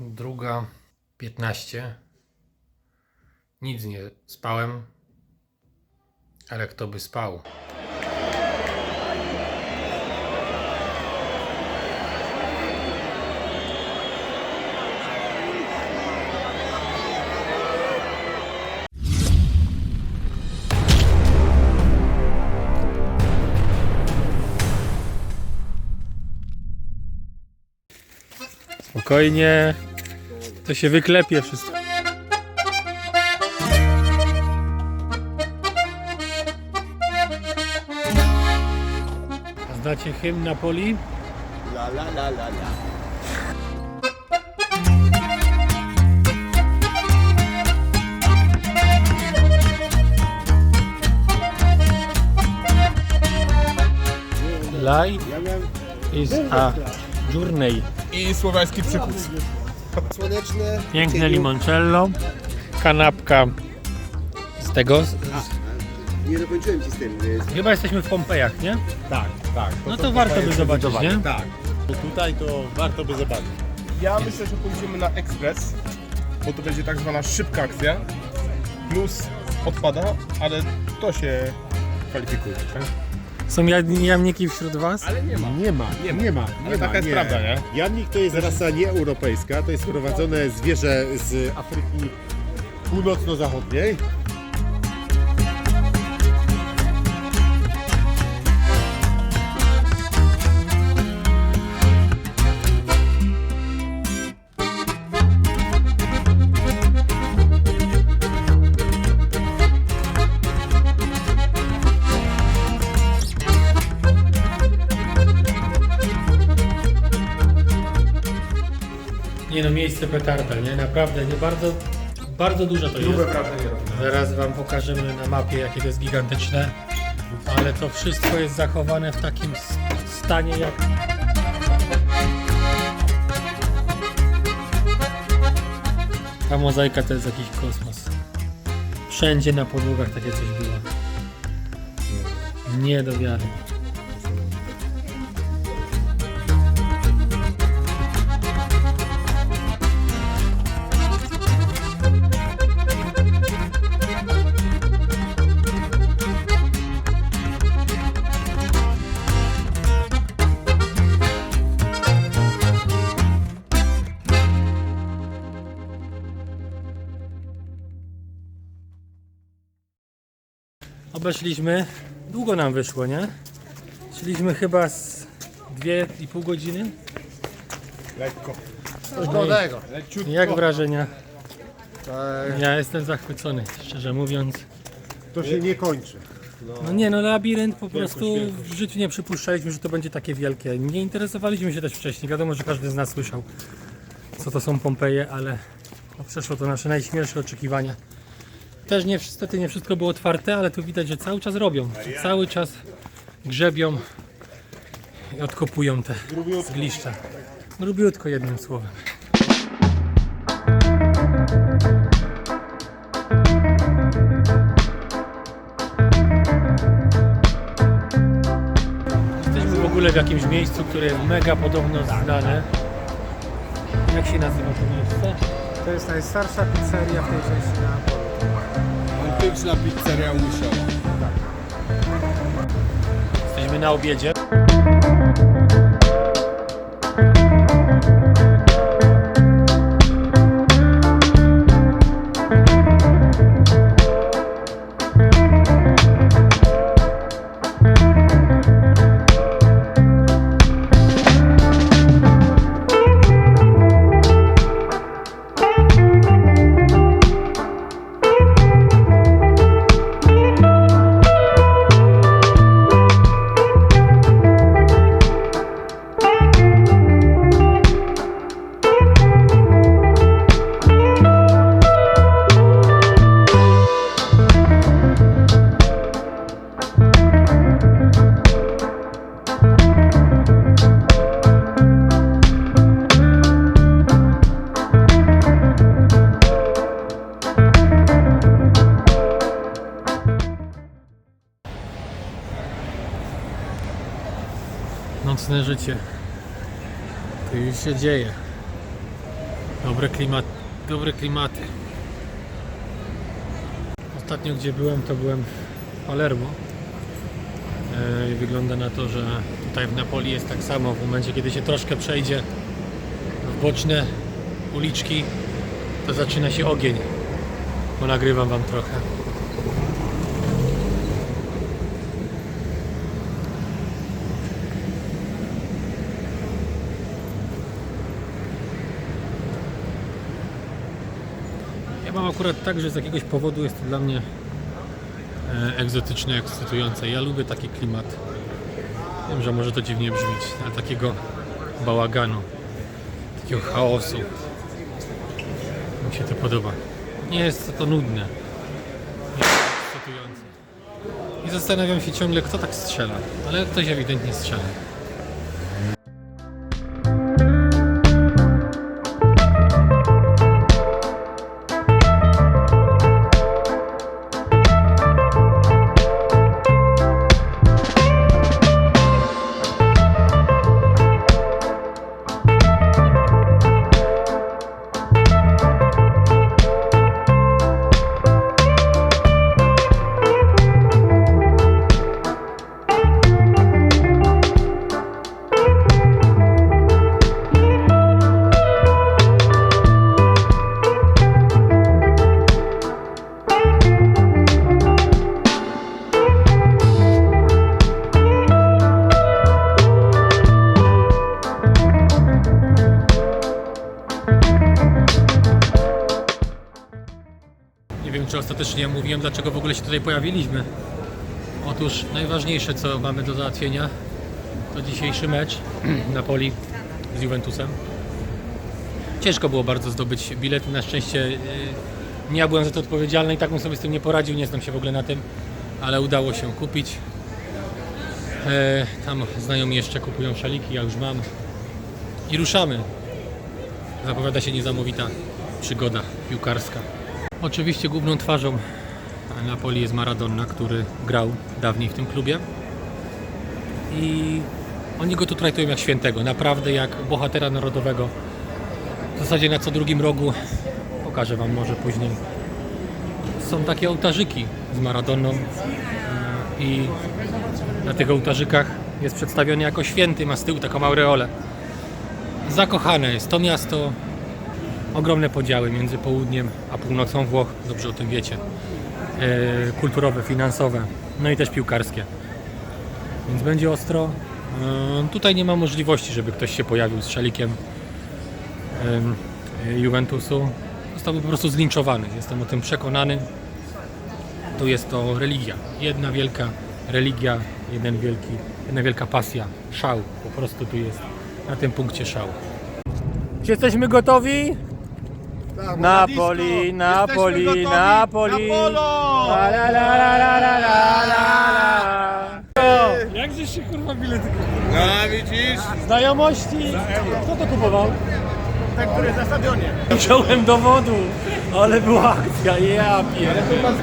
Druga 15. Nic nie spałem. Ale kto by spał? Spokojnie. To się wyklepie wszystko. Znacie hymn Napoli? La la la la la. Life is a journey. I słowiański przykus. Słoneczne. Piękne cieniu. limoncello. Kanapka z tego. z- Nie dokończyłem ci z tym. z- Chyba jesteśmy w Pompejach, nie? Tak, tak. No są to warto by zobaczyć, nie? Tak. To tutaj to warto by zobaczyć. Ja myślę, że pójdziemy na ekspres, bo to będzie tak zwana szybka akcja. Plus odpada, ale to się kwalifikuje. Tak? Są jad- jamniki wśród was? Ale nie ma. Nie ma, nie ma, nie ma. Ale taka jest prawda, nie? Jamnik to jest rasa nieeuropejska, to jest sprowadzone zwierzę z Afryki Północno-Zachodniej. Nie no, miejsce petarda, nie? Naprawdę, nie bardzo, bardzo dużo to jest. Grube wrażenie robi. Zaraz wam pokażemy na mapie, jakie to jest gigantyczne. Ale to wszystko jest zachowane w takim s- stanie jak... Ta mozaika to jest jakiś kosmos. Wszędzie na podłogach takie coś było. Nie do wiary. Obeszliśmy. Długo nam wyszło, nie? Szliśmy chyba z 2,5 godziny. Lekko. Coś młodego. Leciutko. Jak wrażenia? Tak. Ja jestem zachwycony, szczerze mówiąc. To się nie kończy. No nie, no labirynt po prostu w życiu nie przypuszczaliśmy, że to będzie takie wielkie. Nie interesowaliśmy się też wcześniej. Wiadomo, że każdy z nas słyszał, co to są Pompeje, ale no, przeszło to nasze najśmielsze oczekiwania. Też nie, niestety nie wszystko było otwarte, ale tu widać, że cały czas robią. Cały czas grzebią i odkopują te zgliszcza. Grubiutko jednym słowem. Jesteśmy w ogóle w jakimś miejscu, które jest mega podobno znane. Jak się nazywa to miejsce? To jest najstarsza pizzeria w tej części Neapolu. Antyczna pizzeria Łysiowa. Jesteśmy na obiedzie. Nocne życie. To już się dzieje. Dobre klimat, dobre klimaty. Ostatnio gdzie byłem, to byłem w Palermo. I wygląda na to, że tutaj w Napoli jest tak samo. W momencie, kiedy się troszkę przejdzie w boczne uliczki, to zaczyna się ogień. Bo nagrywam wam trochę. Akurat tak, że z jakiegoś powodu jest to dla mnie e, egzotyczne, ekscytujące. Ja lubię taki klimat. Wiem, że może to dziwnie brzmieć, ale takiego bałaganu, takiego chaosu. Mi się to podoba. Nie jest to nudne. Jest to ekscytujące. I zastanawiam się ciągle, kto tak strzela. Ale ktoś ewidentnie strzela. Wiem, czy ostatecznie mówiłem, dlaczego w ogóle się tutaj pojawiliśmy. Otóż najważniejsze, co mamy do załatwienia, to dzisiejszy mecz Napoli z Juventusem. Ciężko było bardzo zdobyć bilety, na szczęście yy, nie ja byłem za to odpowiedzialny i tak bym sobie z tym nie poradził, nie znam się w ogóle na tym, ale udało się kupić. E, tam znajomi jeszcze kupują szaliki, ja już mam. I ruszamy. Zapowiada się niesamowita przygoda piłkarska. Oczywiście główną twarzą Napoli jest Maradona, który grał dawniej w tym klubie. I oni go tu traktują jak świętego, naprawdę jak bohatera narodowego. W zasadzie na co drugim rogu, pokażę Wam może później, są takie ołtarzyki z Maradoną e, i na tych ołtarzykach jest przedstawiony jako święty, ma z tyłu taką aureolę. Zakochane jest to miasto, ogromne podziały między południem a północą Włoch, dobrze o tym wiecie. E, kulturowe, finansowe, no i też piłkarskie. Więc będzie ostro. E, tutaj nie ma możliwości, żeby ktoś się pojawił z szalikiem e, Juventusu. Zostałby po prostu zlinczowany. Jestem o tym przekonany. Tu jest to religia. Jedna wielka religia, jeden wielki, jedna wielka pasja, szał. Po prostu tu jest na tym punkcie szał. Czy jesteśmy gotowi? Napoli, Napoli, Napoli. La, la, la, la, la, la, la, la. Jak żeś się kurwa bilety kupił? A widzisz? Znajomości? Kto to kupował? Ten, który jest na stadionie. Wziąłem dowodu, ale była akcja, ja pierdolę.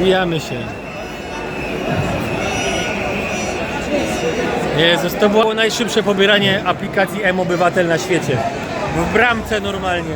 Bijamy się. Jezus, to było najszybsze pobieranie aplikacji M-Obywatel na świecie. W bramce normalnie.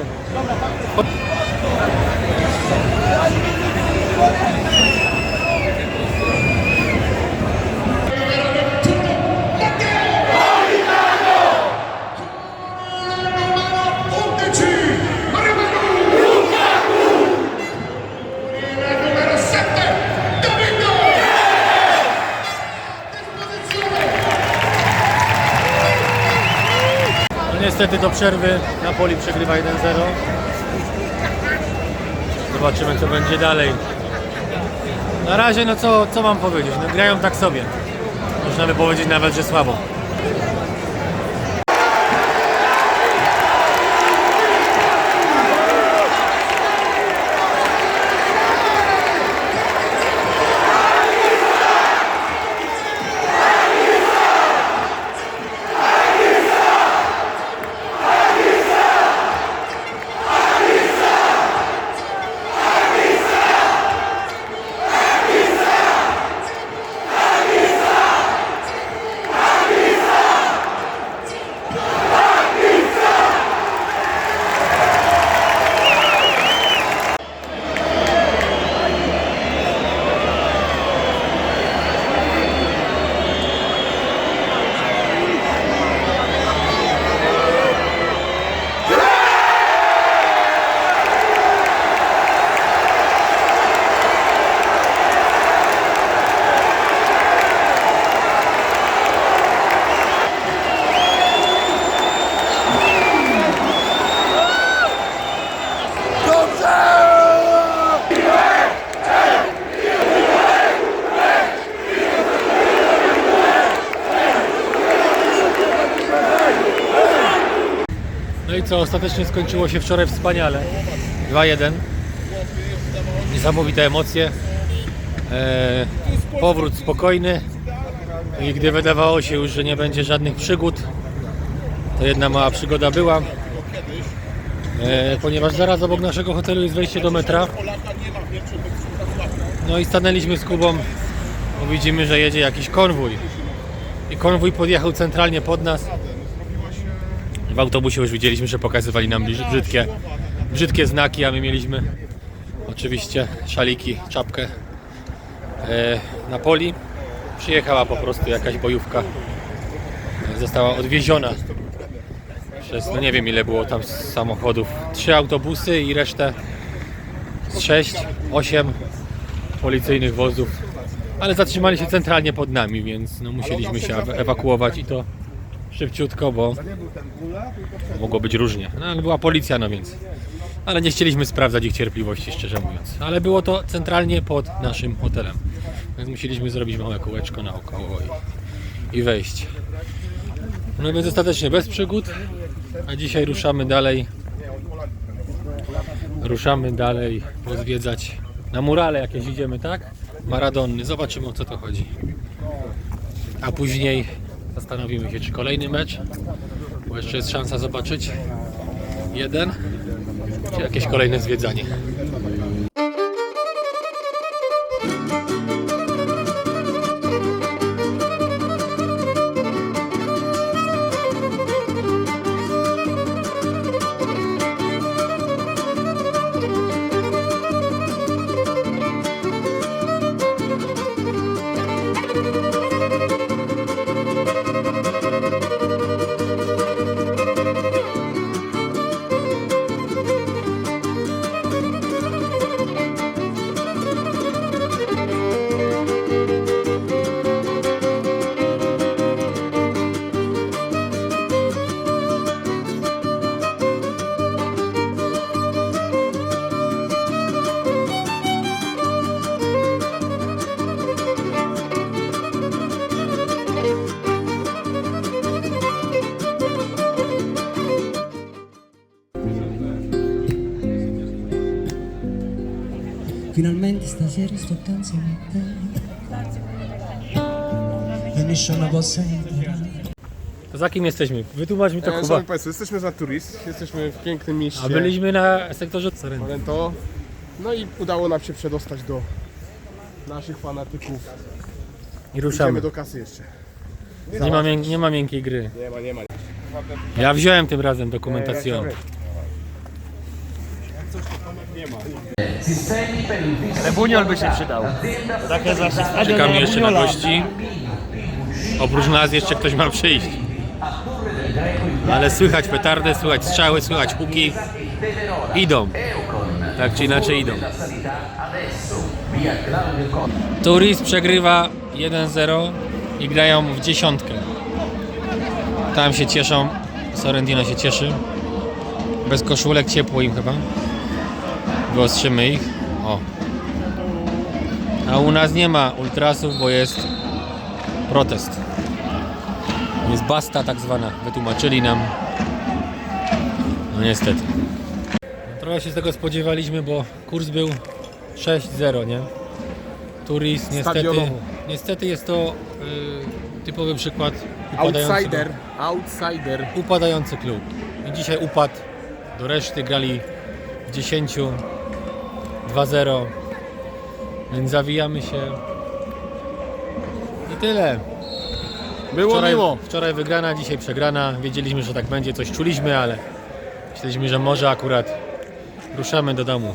Niestety do przerwy Napoli przegrywa 1-0. Zobaczymy co będzie dalej. Na razie no co, co mam powiedzieć? No grają tak sobie. Można by powiedzieć nawet, że słabo. No i co, ostatecznie skończyło się wczoraj wspaniale. 2-1. Niesamowite emocje. E, powrót spokojny. I gdy wydawało się już, że nie będzie żadnych przygód, to jedna mała przygoda była. E, ponieważ zaraz obok naszego hotelu jest wejście do metra. No i stanęliśmy z Kubą, bo widzimy, że jedzie jakiś konwój. I konwój podjechał centralnie pod nas. W autobusie już widzieliśmy, że pokazywali nam brzydkie, brzydkie znaki, a my mieliśmy oczywiście szaliki, czapkę e, na poli. Przyjechała po prostu jakaś bojówka. Została odwieziona przez, no nie wiem ile było tam samochodów. Trzy autobusy i resztę z sześć, osiem policyjnych wozów. Ale zatrzymali się centralnie pod nami, więc no musieliśmy się ewa- ewakuować i to szybciutko, bo mogło być różnie. No ale była policja, no więc. Ale nie chcieliśmy sprawdzać ich cierpliwości, szczerze mówiąc. Ale było to centralnie pod naszym hotelem. Więc musieliśmy zrobić małe kółeczko naokoło i, i wejść. No więc ostatecznie bez przygód. A dzisiaj ruszamy dalej. Ruszamy dalej pozwiedzać na murale jakieś idziemy, tak? Maradonny. Zobaczymy o co to chodzi. A później zastanowimy się, czy kolejny mecz, bo jeszcze jest szansa zobaczyć jeden, czy jakieś kolejne zwiedzanie. Finalmente stasera sto te E nessuno possa entrare To za kim jesteśmy? Wytłumacz mi to E, Kuba. Szanowni Państwo, jesteśmy na Turis, jesteśmy w pięknym mieście A byliśmy na sektorze Sorrento. No i udało nam się przedostać do naszych fanatyków. I Idziemy ruszamy. do kasy jeszcze. Nie ma, mię- nie ma miękkiej gry. Nie ma, nie ma. Ja wziąłem tym razem dokumentację. Ale Buniol by się przydał. Takie zawsze Czekamy jeszcze na gości. Oprócz nas jeszcze ktoś ma przyjść. Ale słychać petardę, słychać strzały, słychać huki. Idą. Tak czy inaczej idą. Turis przegrywa 1-0 i grają w dziesiątkę. Tam się cieszą. Sorrentino się cieszy. Bez koszulek ciepło im chyba. Wyostrzymy ich. O. A u nas nie ma ultrasów, bo jest protest. Jest basta tak zwana, wytłumaczyli nam. No niestety. Trochę się z tego spodziewaliśmy, bo kurs był 6-0, nie? Turis niestety, Stadionowo. niestety jest to y, typowy przykład Outsider, outsider. upadający klub. I dzisiaj upadł do reszty, grali w 10, 2-0, więc zawijamy się. I tyle. Było Wczoraj, miło. wczoraj wygrana, dzisiaj przegrana. Wiedzieliśmy, że tak będzie, coś czuliśmy, ale myśleliśmy, że może akurat ruszamy do domu.